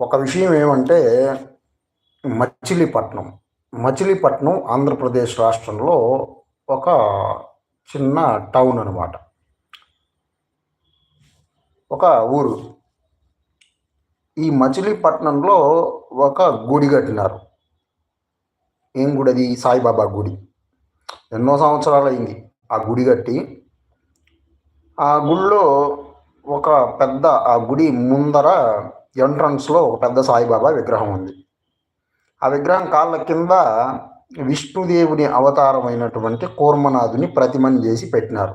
ఒక విషయం ఏమంటే మచిలీపట్నం. మచిలీపట్నం ఆంధ్రప్రదేశ్ రాష్ట్రంలో ఒక చిన్న టౌన్ అనమాట ఒక ఊరు. ఈ మచిలీపట్నంలో ఒక గుడి కట్టినారు. ఏం గుడి అది? సాయిబాబా గుడి. ఎన్నో సంవత్సరాలు అయింది ఆ గుడి కట్టి. ఆ గుడిలో ఒక పెద్ద ఆ గుడి ముందర ఎంట్రన్స్లో ఒక పెద్ద సాయిబాబా విగ్రహం ఉంది. ఆ విగ్రహం కాళ్ళ కింద విష్ణుదేవుని అవతారమైనటువంటి కూర్మనాథుని ప్రతిమని చేసి పెట్టినారు.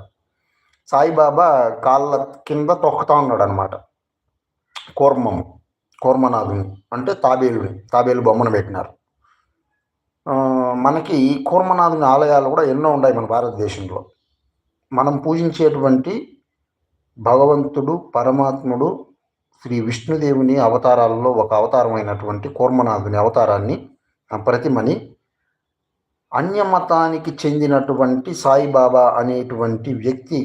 సాయిబాబా కాళ్ళ కింద తొక్కుతా ఉన్నాడు అనమాట కూర్మము కూర్మనాథుని అంటే తాబేలుని తాబేలు బొమ్మను పెట్టినారు. మనకి కూర్మనాథుని ఆలయాలు కూడా ఎన్నో ఉన్నాయి మన భారతదేశంలో. మనం పూజించేటువంటి భగవంతుడు పరమాత్ముడు శ్రీ విష్ణుదేవుని అవతారాలలో ఒక అవతారమైనటువంటి కూర్మనాథుని అవతారాన్ని ప్రతిమని అన్యమతానికి చెందినటువంటి సాయిబాబా అనేటువంటి వ్యక్తి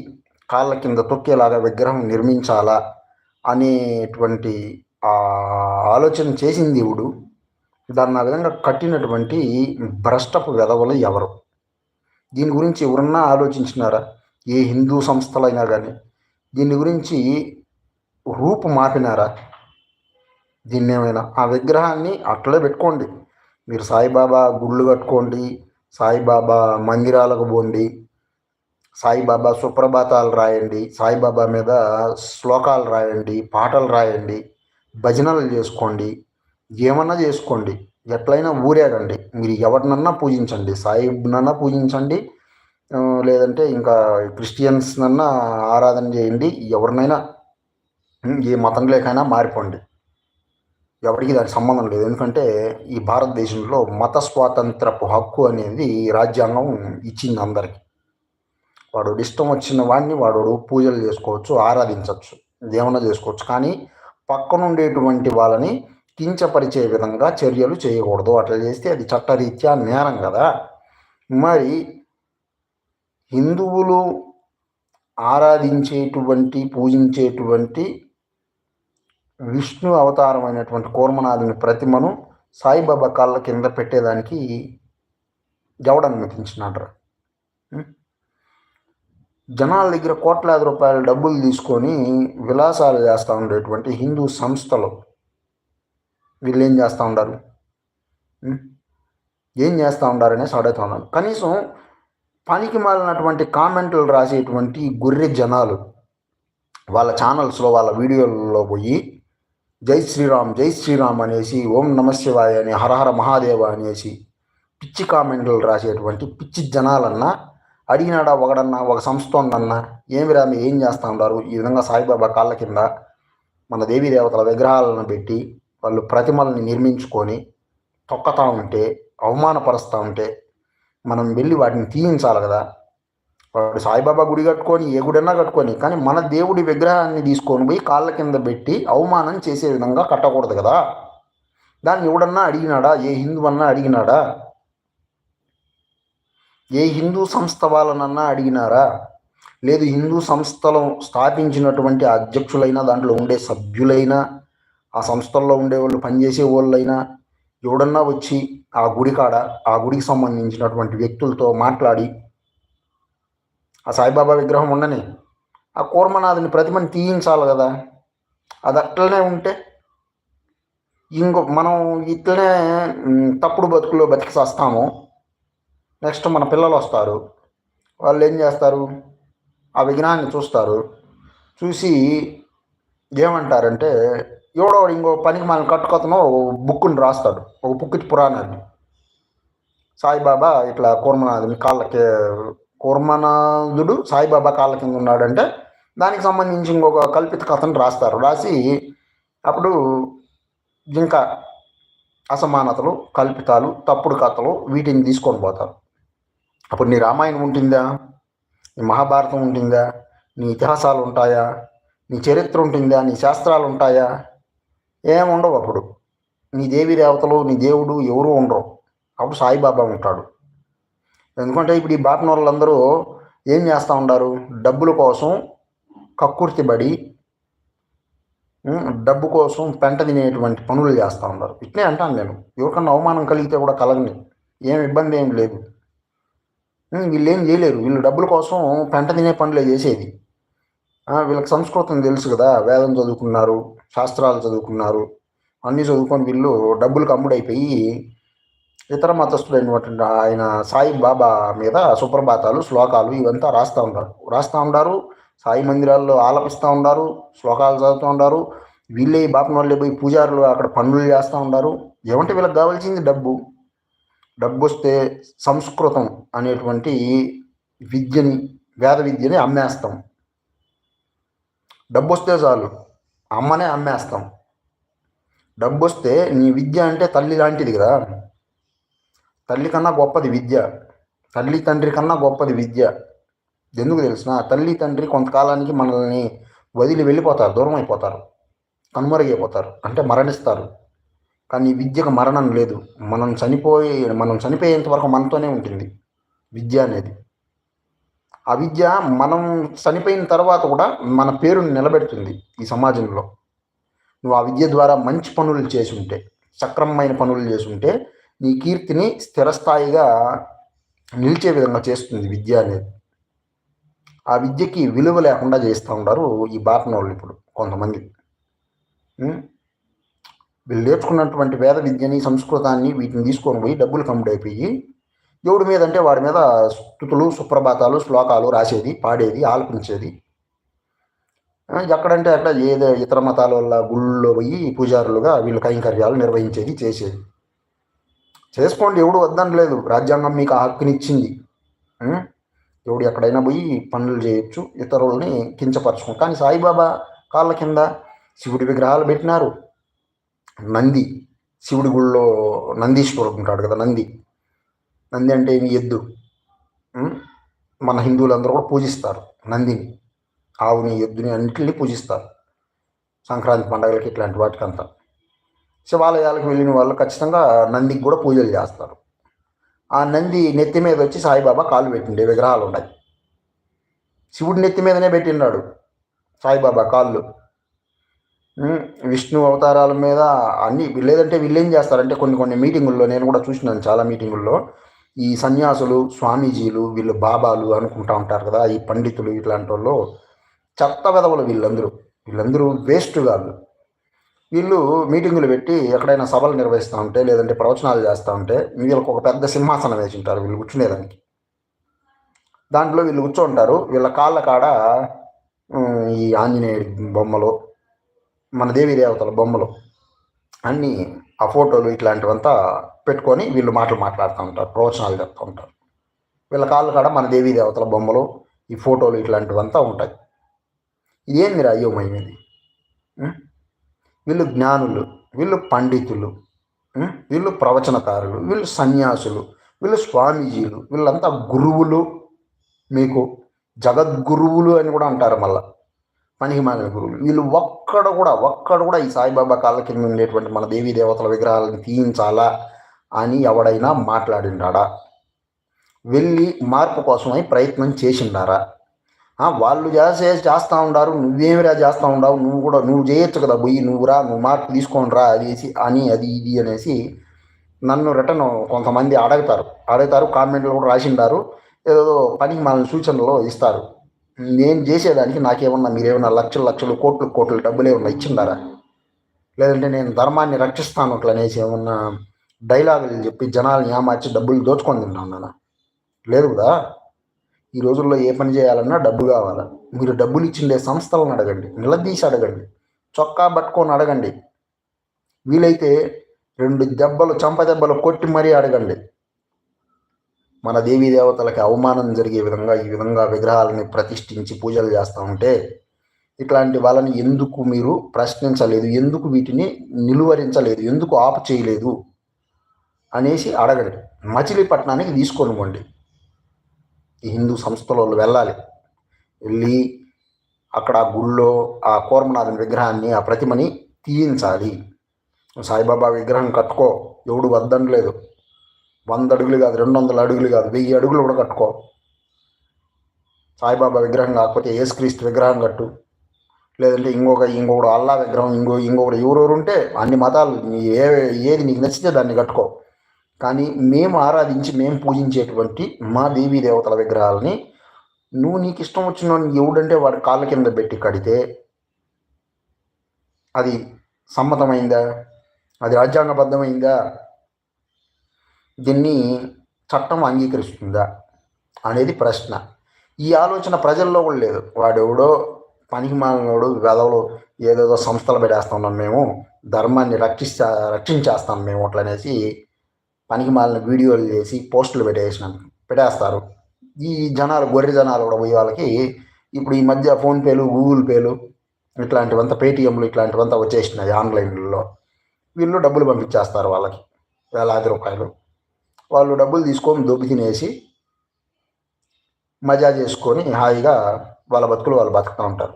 కాళ్ళ కింద తొక్కేలాగా విగ్రహం నిర్మించాలా అనేటువంటి ఆలోచన చేసింది దేవుడు. దాన్ని ఆ విధంగా కట్టినటువంటి భ్రష్టపు వెధవలు ఎవరు? దీని గురించి ఎవరన్నా ఆలోచించినారా? ఏ హిందూ సంస్థలైనా కానీ దీని గురించి రూపు మాపినారా? దీన్ని ఏమైనా ఆ విగ్రహాన్ని అట్లే పెట్టుకోండి. మీరు సాయిబాబా గుళ్ళు కట్టుకోండి సాయిబాబా మందిరాలకు పోండి సాయిబాబా సుప్రభాతాలు రాయండి సాయిబాబా మీద శ్లోకాలు రాయండి పాటలు రాయండి భజనలు చేసుకోండి ఏమన్నా చేసుకోండి. ఎట్లయినా ఊరేగండి. మీరు ఎవరినన్నా పూజించండి. సాయిబ్నన్నా పూజించండి. లేదంటే ఇంకా క్రిస్టియన్స్నన్నా ఆరాధన చేయండి. ఎవరినైనా ఏ మతంలోకైనా మారిపోండి. ఎవరికి దానికి సంబంధం లేదు. ఎందుకంటే ఈ భారతదేశంలో మత స్వాతంత్రపు హక్కు అనేది రాజ్యాంగం ఇచ్చింది అందరికి. వాడు ఇష్టం వచ్చిన వాడిని వాడు పూజలు చేసుకోవచ్చు ఆరాధించవచ్చు దేవన చేసుకోవచ్చు. కానీ పక్కనుండేటువంటి వాళ్ళని కించపరిచే విధంగా చర్యలు చేయకూడదు. అట్లా చేస్తే అది చట్టరీత్యా నేరం కదా. మరి హిందువులు ఆరాధించేటువంటి పూజించేటువంటి విష్ణు అవతారమైనటువంటి కూర్మనాథుని ప్రతిమను సాయిబాబా కాళ్ళ కింద పెట్టేదానికి ఎవడు అనుమతించినాడు జనాల దగ్గర కోట్లాది రూపాయల డబ్బులు తీసుకొని విలాసాలు చేస్తూ ఉండేటువంటి హిందూ సంస్థలు వీళ్ళు ఏం చేస్తూ ఉండారు ఏం చేస్తూ ఉండారనేసి అడుగుతూ ఉన్నాను కనీసం పనికి మాలినటువంటి కామెంట్లు రాసేటువంటి గొర్రె జనాలు వాళ్ళ ఛానల్స్లో వాళ్ళ వీడియోలలో పోయి జై శ్రీరామ్ జై శ్రీరామ్ అనేసి ఓం నమశివాయ అని హరహర మహాదేవ అనేసి పిచ్చి కామెంట్లు రాసేటువంటి పిచ్చి జనాలన్నా అడిగినాడా ఒకడన్నా ఒక సంస్థ ఉందన్నా ఏమి రామి ఏం చేస్తూ ఉంటారు ఈ విధంగా సాయిబాబా కాళ్ళ కింద మన దేవీ దేవతల విగ్రహాలను పెట్టి వాళ్ళు ప్రతిమల్ని నిర్మించుకొని తొక్కతా ఉంటే అవమానపరుస్తూ ఉంటే మనం వెళ్ళి వాటిని తీయించాలి కదా? వాడు సాయిబాబా గుడి కట్టుకొని ఏ గుడన్నా కట్టుకొని కానీ మన దేవుడి విగ్రహాన్ని తీసుకొని పోయి కాళ్ళ కింద పెట్టి అవమానం చేసే విధంగా కట్టకూడదు కదా. దాన్ని ఎవడన్నా అడిగినాడా? ఏ హిందూ అన్నా అడిగినాడా? ఏ హిందూ సంస్థ వాళ్ళనన్నా అడిగినారా? లేదు హిందూ సంస్థలు స్థాపించినటువంటి అధ్యక్షులైనా దాంట్లో ఉండే సభ్యులైనా ఆ సంస్థల్లో ఉండే వాళ్ళు పనిచేసే వాళ్ళైనా ఎవడన్నా వచ్చి ఆ గుడి కాడ ఆ గుడికి సంబంధించినటువంటి వ్యక్తులతో మాట్లాడి సాయిబాబా విగ్రహం ఉండని ఆ కూర్మనాథుని ప్రతిమని తీయించాలి కదా. అది అట్లనే ఉంటే ఇంకో మనం ఇట్లనే తప్పుడు బతుకులో బతికి వస్తాము నెక్స్ట్ మన పిల్లలు వస్తారు. వాళ్ళు ఏం చేస్తారు? ఆ విగ్రహాన్ని చూస్తారు. చూసి ఏమంటారంటే ఎవడో ఇంకో పనికి మనం కట్టుకొతను బుక్కుని రాస్తాడు. ఒక బుక్కి పురాణాన్ని. సాయిబాబా ఇట్లా కూర్మనాథుని కాళ్ళకి కూర్మనాథుడు సాయిబాబా కాళ్ళ కింద ఉన్నాడంటే దానికి సంబంధించి ఇంకొక కల్పిత కథను రాస్తారు. రాసి అప్పుడు ఇంకా అసమానతలు కల్పితాలు తప్పుడు కథలు వీటిని తీసుకొని పోతారు. అప్పుడు నీ రామాయణం ఉంటుందా? నీ మహాభారతం ఉంటుందా? నీ ఇతిహాసాలు ఉంటాయా? నీ చరిత్ర ఉంటుందా? నీ శాస్త్రాలు ఉంటాయా? ఏముండవు అప్పుడు. నీ దేవి దేవతలు నీ దేవుడు ఎవరు ఉండరు. అప్పుడు సాయిబాబా ఉంటాడు. ఎందుకంటే ఇప్పుడు ఈ బాపిన వాళ్ళందరూ ఏం చేస్తూ ఉండారు డబ్బుల కోసం కక్కుర్తిబడి డబ్బు కోసం పెంట తినేటువంటి పనులు చేస్తూ ఉన్నారు. ఇట్లే అంటాను నేను. ఎవరికన్నా అవమానం కలిగితే కూడా కలగని. ఏం ఇబ్బంది ఏం లేదు. వీళ్ళు ఏం చేయలేరు. వీళ్ళు డబ్బుల కోసం పెంట తినే పనులే చేసేది. వీళ్ళకి సంస్కృతం తెలుసు కదా. వేదం చదువుకున్నారు శాస్త్రాలు చదువుకున్నారు. అన్నీ చదువుకొని వీళ్ళు డబ్బులకు అమ్ముడైపోయి ఇతర మతస్థులైనటువంటి ఆయన సాయి బాబా మీద సుప్రభాతాలు శ్లోకాలు ఇవంతా రాస్తూ ఉంటారు రాస్తూ ఉంటారు సాయి మందిరాల్లో ఆలపిస్తూ ఉంటారు శ్లోకాలు చదువుతూ ఉంటారు వీళ్ళే బాపన వాళ్ళే పోయి పూజారులు అక్కడ పనులు చేస్తూ ఉంటారు ఏమంటే వీళ్ళకి కావాల్సింది డబ్బు. డబ్బు వస్తే సంస్కృతం అనేటువంటి విద్యని వేద విద్యని అమ్మేస్తాం. డబ్బు వస్తే చాలు అమ్మనే అమ్మేస్తాం. డబ్బు వస్తే నీ విద్య అంటే తల్లి లాంటిది కదా. తల్లి కన్నా గొప్పది విద్య. తల్లి తండ్రి కన్నా గొప్పది విద్య. ఎందుకు తెలిసిన? తల్లి తండ్రి కొంతకాలానికి మనల్ని వదిలి వెళ్ళిపోతారు దూరం అయిపోతారు కనుమరుగైపోతారు అంటే మరణిస్తారు. కానీ విద్యకు మరణం లేదు. మనం చనిపోయి మనం చనిపోయేంత వరకు మనతోనే ఉంటుంది విద్య అనేది. ఆ విద్య మనం చనిపోయిన తర్వాత కూడా మన పేరుని నిలబెడుతుంది ఈ సమాజంలో. నువ్వు ఆ విద్య ద్వారా మంచి పనులు చేసి ఉంటే సక్రమమైన పనులు చేసి ఉంటే నీ కీర్తిని స్థిరస్థాయిగా నిలిచే విధంగా చేస్తుంది విద్య అనేది. ఆ విద్యకి విలువ లేకుండా చేస్తూ ఉంటారు ఈ బాపన వాళ్ళు ఇప్పుడు కొంతమంది. వీళ్ళు నేర్చుకున్నటువంటి వేద విద్యని సంస్కృతాన్ని వీటిని తీసుకొని పోయి డబ్బులు కమ్ముడైపోయి దేవుడి మీద అంటే వాడి మీద స్థుతులు సుప్రభాతాలు శ్లోకాలు రాసేది పాడేది ఆలపించేది. ఎక్కడంటే అక్కడ ఏదో ఇతర మతాల వల్ల గుళ్ళో పోయి పూజారులుగా వీళ్ళు కైంకర్యాలు నిర్వహించేది చేసేది. చేసుకోండి ఎవడు వద్దనలేదు. రాజ్యాంగం మీకు ఆ హక్కునిచ్చింది. ఎవడు ఎక్కడైనా పోయి పనులు చేయొచ్చు ఇతరులని కించపరచుకోండి కానీ సాయిబాబా కాళ్ళ కింద శివుడి విగ్రహాలు పెట్టినారు. నంది శివుడి గుళ్ళో నందీశ్వరుడు ఉంటాడు కదా నంది. నంది అంటే ఏమి? ఎద్దు. మన హిందువులందరూ కూడా పూజిస్తారు నందిని. ఆవుని ఎద్దుని అన్నింటినీ పూజిస్తారు. సంక్రాంతి పండగలకి ఇట్లాంటి వాటికంతా. శివాలయాలకు వెళ్ళిన వాళ్ళు ఖచ్చితంగా నందికి కూడా పూజలు చేస్తారు. ఆ నంది నెత్తి మీద వచ్చి సాయిబాబా కాలు పెట్టిండే విగ్రహాలు ఉన్నాయి. శివుడి నెత్తి మీదనే పెట్టినాడు సాయిబాబా కాళ్ళు. విష్ణు అవతారాల మీద అన్ని లేదంటే వీళ్ళు ఏం చేస్తారంటే కొన్ని కొన్ని మీటింగుల్లో నేను కూడా చూసినాను చాలా మీటింగుల్లో. ఈ సన్యాసులు స్వామీజీలు వీళ్ళు బాబాలు అనుకుంటా ఉంటారు కదా ఈ పండితులు ఇట్లాంటి వాళ్ళు చెత్త వెదవలు వీళ్ళందరూ. వీళ్ళందరూ వేస్ట్ కాదు వీళ్ళు మీటింగులు పెట్టి ఎక్కడైనా సభలు నిర్వహిస్తూ ఉంటే లేదంటే ప్రవచనాలు చేస్తూ ఉంటే వీళ్ళకి ఒక పెద్ద సింహాసనం వేసి ఉంటారు వీళ్ళు కూర్చునేదానికి. దాంట్లో వీళ్ళు కూర్చోంటారు వీళ్ళ కాళ్ళ కాడ ఈ ఆంజనేయుడి బొమ్మలు మన దేవి దేవతల బొమ్మలు అన్నీ ఆ ఫోటోలు ఇట్లాంటివంతా పెట్టుకొని వీళ్ళు మాటలు మాట్లాడుతూ ఉంటారు ప్రవచనాలు చెప్తూ ఉంటారు. వీళ్ళ కాళ్ళ కాడ మన దేవీ దేవతల బొమ్మలు ఈ ఫోటోలు ఇట్లాంటివంతా ఉంటాయి. ఇదేందిరా అయ్యోమయమేది ఉం? వీళ్ళు జ్ఞానులు వీళ్ళు పండితులు వీళ్ళు ప్రవచనకారులు వీళ్ళు సన్యాసులు వీళ్ళు స్వామీజీలు వీళ్ళంతా గురువులు మీకు జగద్గురువులు అని కూడా అంటారు మళ్ళా. పనికిమాలిన గురువులు. వీళ్ళు ఒక్కడ కూడా ఒక్కడ కూడా ఈ సాయిబాబా కాళ్ళ కింద ఉండేటువంటి మన దేవీ దేవతల విగ్రహాలను తీయించాలా అని ఎవడైనా మాట్లాడిండాడా? వెళ్ళి మార్పు కోసమై ప్రయత్నం చేసిండారా? వాళ్ళు చేసే చేస్తూ ఉండారు నువ్వేమిరా చేస్తూ ఉండవు నువ్వు కూడా నువ్వు చేయొచ్చు కదా పోయి నువ్వురా నువ్వు మార్పు తీసుకొని రా అనేసి అని అది ఇది అనేసి నన్ను రిటర్న్ కొంతమంది అడుగుతారు. అడుగుతారు కామెంట్లు కూడా రాసిండారు. ఏదో పనికి మన సూచనలు ఇస్తారు. నేను చేసేదానికి నాకేమన్నా మీరేమన్నా లక్షలు లక్షలు కోట్లు కోట్లు డబ్బులు ఏమన్నా ఇచ్చిండారా? లేదంటే నేను ధర్మాన్ని రక్షిస్తాను అట్లా అనేసి ఏమన్నా డైలాగులు చెప్పి జనాలను ఏమార్చి డబ్బులు దోచుకొని తింటున్నాను లేదు కదా? ఈ రోజుల్లో ఏ పని చేయాలన్నా డబ్బు కావాలా? మీరు డబ్బులు ఇచ్చిండే సంస్థలను అడగండి నిలదీసి అడగండి చొక్కా పట్టుకొని అడగండి. వీలైతే రెండు దెబ్బలు చంప దెబ్బలు కొట్టి మరీ అడగండి. మన దేవీ దేవతలకి అవమానం జరిగే విధంగా ఈ విధంగా విగ్రహాలని ప్రతిష్ఠించి పూజలు చేస్తూ ఉంటే ఇట్లాంటి వాళ్ళని ఎందుకు మీరు ప్రశ్నించలేదు? ఎందుకు వీటిని నిలువరించలేదు? ఎందుకు ఆపు చేయలేదు? అనేసి అడగండి. మచిలీపట్నానికి తీసుకొని పోండి ఈ హిందూ సంస్థల వాళ్ళు వెళ్ళాలి. వెళ్ళి అక్కడ ఆ గుళ్ళో ఆ కూర్మనాథుని విగ్రహాన్ని ఆ ప్రతిమని తీయించాలి. సాయిబాబా విగ్రహం కట్టుకో ఎవడు వద్దనలేదు వంద అడుగులు కాదు రెండు వందల అడుగులు కాదు వెయ్యి అడుగులు కూడా కట్టుకో. సాయిబాబా విగ్రహం కాకపోతే యేసుక్రీస్తు విగ్రహం కట్టు. లేదంటే ఇంకొక ఇంకొకడు అల్లా విగ్రహం ఇంకో ఇంకొకడు ఎవరెవరు ఉంటే అన్ని మతాలు ఏ ఏది నీకు నచ్చితే దాన్ని కట్టుకో. కానీ మేము ఆరాధించి మేము పూజించేటువంటి మా దేవీ దేవతల విగ్రహాలని నువ్వు నీకు ఇష్టం వచ్చిన ఎవడంటే వాడి కాళ్ళ కింద పెట్టి కడితే అది సమ్మతమైందా? అది రాజ్యాంగబద్ధమైందా? దీన్ని చట్టం అంగీకరిస్తుందా అనేది ప్రశ్న. ఈ ఆలోచన ప్రజల్లో కూడా లేదు. వాడెవడో పనికి మాలినోడు వెదవలు ఏదేదో సంస్థలు పెట్టేస్తున్నాం మేము ధర్మాన్ని రక్షిస్తా రక్షించేస్తాం మేము అట్లనేసి పనికి మాలిన వీడియోలు చేసి పోస్టులు పెట్టేసినాం. పెట్టేస్తారు. ఈ జనాలు గొర్రె జనాలు కూడా పోయే వాళ్ళకి ఇప్పుడు ఈ మధ్య ఫోన్పేలు గూగుల్ పేలు ఇట్లాంటివంతా పేటిఎంలు ఇట్లాంటివంతా వచ్చేసినాయి ఆన్లైన్లో. వీళ్ళు డబ్బులు పంపించేస్తారు వాళ్ళకి వేలాది రూపాయలు. వాళ్ళు డబ్బులు తీసుకొని దొబ్బి తినేసి మజా చేసుకొని హాయిగా వాళ్ళ బతుకులు వాళ్ళు బతుకుతూ ఉంటారు.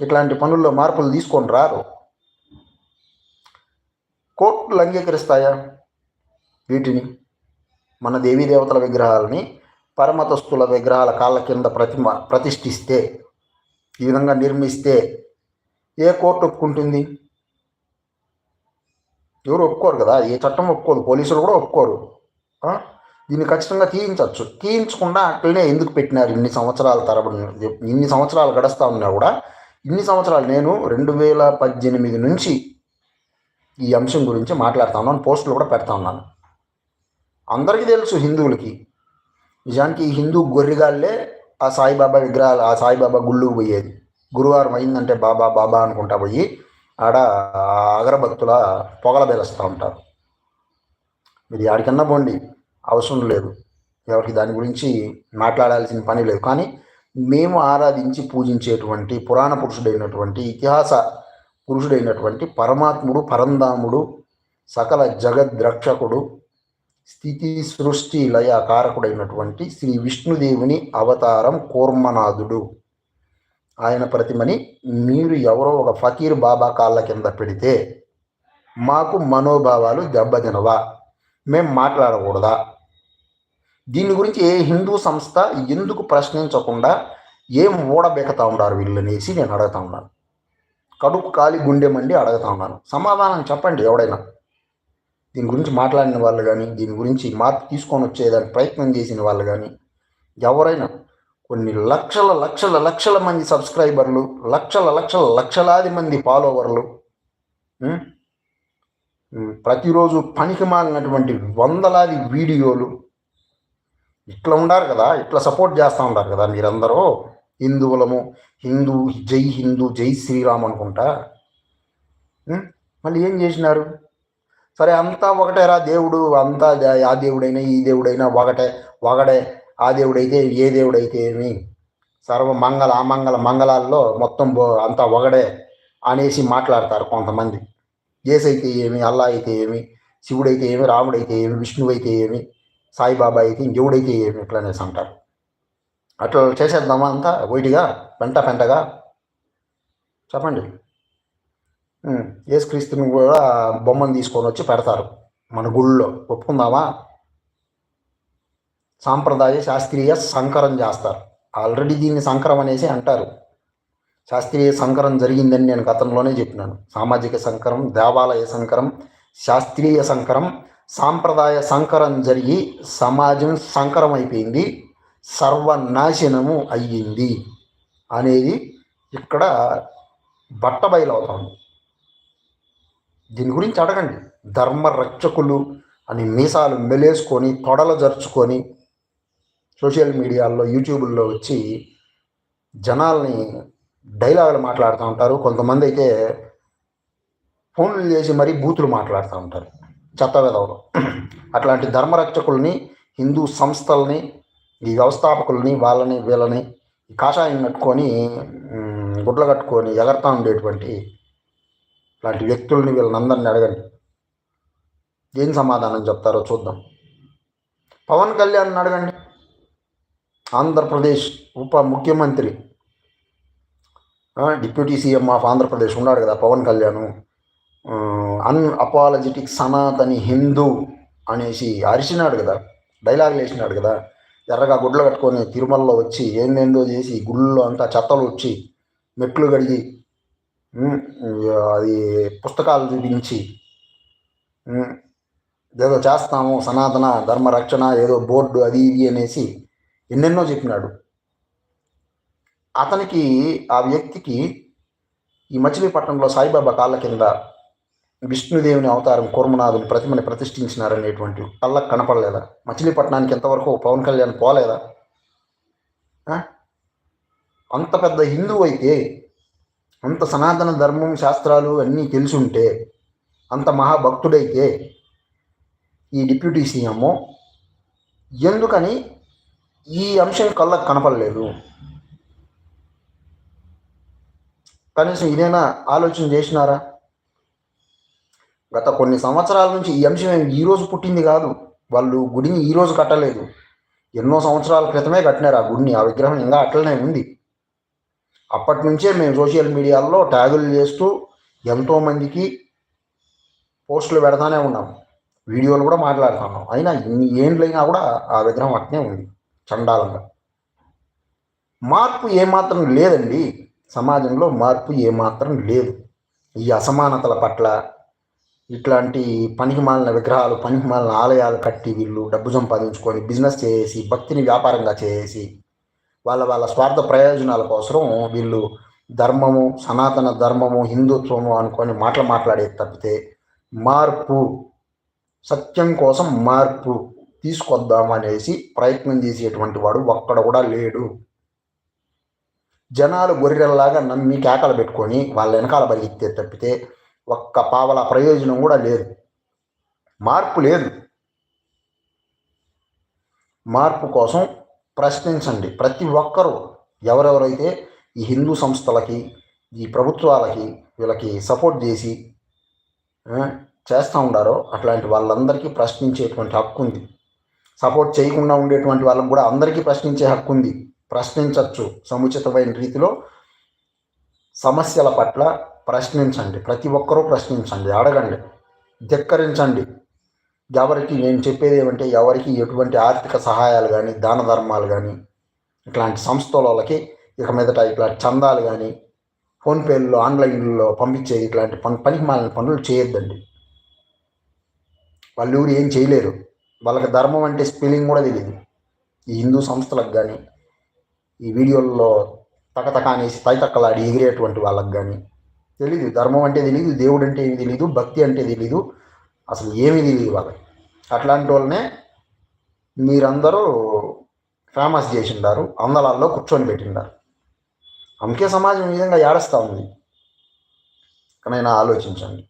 ఇట్లాంటి పనుల్లో మార్పులు తీసుకొని రారు. కోర్టులు అంగీకరిస్తాయా? వీటిని మన దేవీ దేవతల విగ్రహాలని పరమతస్తుల విగ్రహాల కాళ్ళ కింద ప్రతిమ ప్రతిష్ఠిస్తే ఈ విధంగా నిర్మిస్తే ఏ కోర్టు ఒప్పుకుంటుంది? ఎవరు ఒప్పుకోరు కదా? ఏ చట్టం ఒప్పుకోదు పోలీసులు కూడా ఒప్పుకోరు. దీన్ని ఖచ్చితంగా తీయించవచ్చు. తీయించకుండా అట్లనే ఎందుకు పెట్టినారు? ఇన్ని సంవత్సరాల తరబడి ఇన్ని సంవత్సరాలు గడుస్తూ ఉన్నా కూడా ఇన్ని సంవత్సరాలు నేను రెండు వేల పద్దెనిమిది నుంచి ఈ అంశం గురించి మాట్లాడుతా ఉన్నాను పోస్టులు కూడా పెడతా ఉన్నాను. అందరికీ తెలుసు హిందువులకి. నిజానికి ఈ హిందూ గొర్రెగాళ్ళే ఆ సాయిబాబా విగ్రహాలు ఆ సాయిబాబా గుళ్ళుకు పోయేది. గురువారం అయిందంటే బాబా బాబా అనుకుంటా పోయి ఆడ అగరబత్తుల పొగల బెలుస్తూ ఉంటారు. మీరు ఆడికన్నా పోండి అవసరం లేదు. ఎవరికి దాని గురించి మాట్లాడాల్సిన పని లేదు. కానీ మేము ఆరాధించి పూజించేటువంటి పురాణ పురుషుడైనటువంటి ఇతిహాస పురుషుడైనటువంటి పరమాత్ముడు పరంధాముడు సకల జగద్రక్షకుడు స్థితి సృష్టి లయ కారకుడైనటువంటి శ్రీ విష్ణుదేవుని అవతారం కూర్మనాథుడు. ఆయన ప్రతిమని మీరు ఎవరో ఒక ఫకీర్ బాబా కాళ్ళ కింద పెడితే మాకు మనోభావాలు దెబ్బతినవా? మేం మాట్లాడకూడదా? దీని గురించి ఏ హిందూ సంస్థ ఎందుకు ప్రశ్నించకుండా ఏం ఊడబెకతా ఉన్నారు వీళ్ళనేసి నేను అడుగుతా ఉన్నాను. కడుపు కాలి గుండె మండి అడుగుతా ఉన్నాను. సమాధానం చెప్పండి ఎవడైనా. దీని గురించి మాట్లాడిన వాళ్ళు కానీ దీని గురించి మార్పు తీసుకొని వచ్చేదానికి ప్రయత్నం చేసిన వాళ్ళు కానీ ఎవరైనా కొన్ని లక్షల లక్షల లక్షల మంది సబ్స్క్రైబర్లు లక్షల లక్షల లక్షలాది మంది ఫాలోవర్లు ప్రతిరోజు పనికి మాలినటువంటి వందలాది వీడియోలు ఇట్లా ఉండారు కదా ఇట్లా సపోర్ట్ చేస్తూ ఉంటారు కదా మీరందరూ. హిందువులము హిందూ జై హిందూ జై శ్రీరామ్ అనుకుంటా. మళ్ళీ ఏం చేసినారు? సరే అంతా ఒకటేరా దేవుడు అంతా ఆ దేవుడైనా ఈ దేవుడైనా ఒకటే ఒకడే. ఆ దేవుడైతే ఏ దేవుడైతే ఏమి? సర్వ మంగళ అమంగళ మంగళాల్లో మొత్తం బో- అంతా ఒకడే అనేసి మాట్లాడతారు కొంతమంది. ఏసైతే ఏమి? అల్లా అయితే ఏమి? శివుడైతే ఏమి? రాముడైతే ఏమి? విష్ణువైతే ఏమి? సాయిబాబా అయితే ఇంకెవుడైతే ఏమి? ఇట్లా అనేసి అంటారు. అట్లా చేసేద్దామా అంతా? వైటిగా పెంట పెంటగా? చెప్పండి. యేసుక్రీస్తుని కూడా బొమ్మను తీసుకొని వచ్చి పెడతారు. మన గుళ్ళో ఒప్పుకుందామా? సాంప్రదాయ శాస్త్రీయ సంకరం చేస్తారు. ఆల్రెడీ దీన్ని సంకరం అనేసి అంటారు. శాస్త్రీయ సంకరం జరిగిందని నేను గతంలోనే చెప్పినాను. సామాజిక సంకరం దేవాలయ సంకరం శాస్త్రీయ సంకరం సాంప్రదాయ సంకరం జరిగి సమాజం సంకరం అయిపోయింది. సర్వనాశనము అయ్యింది అనేది ఇక్కడ బట్టబయలవుతోంది దీని గురించి అడగండి. ధర్మ రక్షకులు అని మీసాలు మెలేసుకొని తొడలు జరుచుకొని సోషల్ మీడియాల్లో యూట్యూబ్లో వచ్చి జనాల్ని డైలాగులు మాట్లాడుతూ ఉంటారు. కొంతమంది అయితే ఫోన్లు చేసి మరీ బూతులు మాట్లాడుతూ ఉంటారు. చెత్త విధవలు అట్లాంటి ధర్మరక్షకుల్ని హిందూ సంస్థల్ని ఈ వ్యవస్థాపకుల్ని వాళ్ళని వీళ్ళని కాషాయం కట్టుకొని గుడ్లు కట్టుకొని ఎగరతా ఉండేటువంటి ఇలాంటి వ్యక్తుల్ని వీళ్ళనందరిని అడగండి. ఏం సమాధానం చెప్తారో చూద్దాం. పవన్ కళ్యాణ్ అడగండి. ఆంధ్రప్రదేశ్ ఉప ముఖ్యమంత్రి డిప్యూటీ సీఎం ఆఫ్ ఆంధ్రప్రదేశ్ ఉన్నాడు కదా పవన్ కళ్యాణ్. అన్ అపాలజెటిక్ సనాతని హిందూ అనేసి అరిచినాడు కదా డైలాగ్ వేసినాడు కదా ఎర్రగా గుడ్లు కట్టుకొని తిరుమలలో వచ్చి ఏందేందో చేసి గుళ్ళో అంతా చెత్తలు వచ్చి మెట్లు కడిగి అది పుస్తకాలు చూపించి ఏదో చేస్తాము సనాతన ధర్మ రక్షణ ఏదో బోర్డు అది ఇది అనేసి ఎన్నెన్నో చెప్పినాడు. అతనికి ఆ వ్యక్తికి ఈ మచిలీపట్నంలో సాయిబాబా కాళ్ళ కింద విష్ణుదేవుని అవతారం కూర్మనాథుని ప్రతిమని ప్రతిష్ఠించినారనేటువంటి కళ్ళకు కనపడలేదా? మచిలీపట్నానికి ఎంతవరకు పవన్ కళ్యాణ్ పోలేదా? అంత పెద్ద హిందువు అయితే అంత సనాతన ధర్మం శాస్త్రాలు అన్నీ తెలుసుంటే అంత మహాభక్తుడైతే ఈ డిప్యూటీ సీఎం ఎందుకని ఈ అంశం కళ్ళకు కనపడలేదు? కనీసం ఇదేనా ఆలోచన చేసినారా? గత కొన్ని సంవత్సరాల నుంచి ఈ అంశం ఈరోజు పుట్టింది కాదు. వాళ్ళు గుడిని ఈరోజు కట్టలేదు. ఎన్నో సంవత్సరాల క్రితమే కట్టినారు ఆ గుడిని. ఆ విగ్రహం ఇంకా అట్లనే ఉంది. అప్పటి నుంచే మేము సోషల్ మీడియాలో ట్యాగులు చేస్తూ ఎంతోమందికి పోస్టులు పెడతానే ఉన్నాం. వీడియోలు కూడా మాట్లాడుతున్నాం. అయినా ఇన్ని ఏండ్లైనా కూడా ఆ విగ్రహం అట్నే ఉంది చండాలంగా. మార్పు ఏమాత్రం లేదండి. సమాజంలో మార్పు ఏమాత్రం లేదు. ఈ అసమానతల పట్ల ఇట్లాంటి పనికిమాలిన విగ్రహాలు పనికిమాలిన ఆలయాలు కట్టి వీళ్ళు డబ్బు సంపాదించుకొని బిజినెస్ చేసి భక్తిని వ్యాపారంగా చేసి వాళ్ళ వాళ్ళ స్వార్థ ప్రయోజనాల కోసం వీళ్ళు ధర్మము సనాతన ధర్మము హిందుత్వము అనుకొని మాటలు మాట్లాడేది తప్పితే మార్పు సత్యం కోసం మార్పు తీసుకొద్దాం అనేసి ప్రయత్నం చేసేటువంటి వాడు ఒక్కడ కూడా లేడు. జనాలు గొర్రెల్లాగా నమ్మి కేకలు పెట్టుకొని వాళ్ళ వెనకాల పరిగెత్తే తప్పితే ఒక్క పావల ప్రయోజనం కూడా లేదు. మార్పు లేదు. మార్పు కోసం ప్రశ్నించండి. ప్రతి ఒక్కరూ ఎవరెవరైతే ఈ హిందూ సంస్థలకి ఈ ప్రభుత్వాలకి వీళ్ళకి సపోర్ట్ చేసి చేస్తూ ఉండారో అట్లాంటి వాళ్ళందరికీ ప్రశ్నించేటువంటి హక్కు ఉంది. సపోర్ట్ చేయకుండా ఉండేటువంటి వాళ్ళకు కూడా అందరికీ ప్రశ్నించే హక్కు ఉంది. ప్రశ్నించవచ్చు సముచితమైన రీతిలో. సమస్యల పట్ల ప్రశ్నించండి. ప్రతి ఒక్కరూ ప్రశ్నించండి. అడగండి. ధిక్కరించండి. ఎవరికి నేను చెప్పేది ఏమంటే ఎవరికి ఎటువంటి ఆర్థిక సహాయాలు కానీ దాన ధర్మాలు కానీ ఇట్లాంటి సంస్థల వాళ్ళకి ఇక మీదట ఇట్లా చందాలు కానీ ఫోన్పేల్లో ఆన్లైన్లో పంపించేది ఇట్లాంటి పని పనికి మాలిన పనులు చేయొద్దండి. వాళ్ళు ఎవరు ఏం చేయలేరు. వాళ్ళకి ధర్మం అంటే స్పెల్లింగ్ కూడా తెలియదు ఈ హిందూ సంస్థలకు కానీ ఈ వీడియోల్లో తకతక అనేసి తైతక్కలాడి ఎగిరేటువంటి వాళ్ళకి కానీ తెలీదు. ధర్మం అంటే తెలియదు దేవుడు అంటే ఏమి తెలియదు భక్తి అంటే తెలీదు అసలు ఏమీ తెలియదు వాళ్ళకి అట్లాంటి వాళ్ళనే మీరందరూ ఫేమస్ చేసిండారు అందలాల్లో కూర్చొని పెట్టిండారు. అందుకే సమాజం ఈ విధంగా ఏడుస్తూ ఉంది. కానీ ఆలోచించండి.